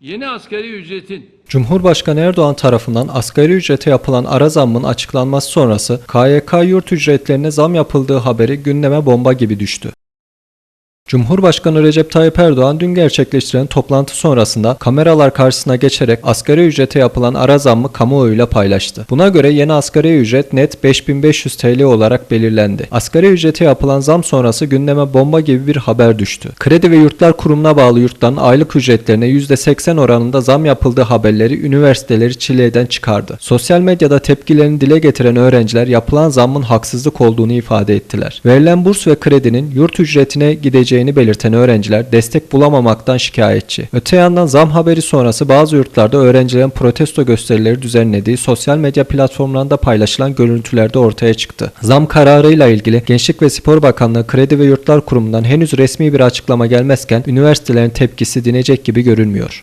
Yeni asgari ücretin Cumhurbaşkanı Erdoğan tarafından asgari ücrete yapılan ara zammın açıklanması sonrası KYK yurt ücretlerine zam yapıldığı haberi gündeme bomba gibi düştü. Cumhurbaşkanı Recep Tayyip Erdoğan dün gerçekleştirilen toplantı sonrasında kameralar karşısına geçerek asgari ücrete yapılan ara zammı kamuoyuyla paylaştı. Buna göre yeni asgari ücret net 5500 TL olarak belirlendi. Asgari ücrete yapılan zam sonrası gündeme bomba gibi bir haber düştü. Kredi ve Yurtlar Kurumu'na bağlı yurtların aylık ücretlerine %80 oranında zam yapıldığı haberleri üniversiteleri çileden çıkardı. Sosyal medyada tepkilerini dile getiren öğrenciler yapılan zammın haksızlık olduğunu ifade ettiler. Verilen burs ve kredinin yurt ücretine gideceğini belirten öğrenciler destek bulamamaktan şikayetçi. Öte yandan zam haberi sonrası bazı yurtlarda öğrencilerin protesto gösterileri düzenlediği sosyal medya platformlarında paylaşılan görüntülerde ortaya çıktı. Zam kararıyla ilgili Gençlik ve Spor Bakanlığı Kredi ve Yurtlar Kurumu'ndan henüz resmi bir açıklama gelmezken üniversitelerin tepkisi dinecek gibi görünmüyor.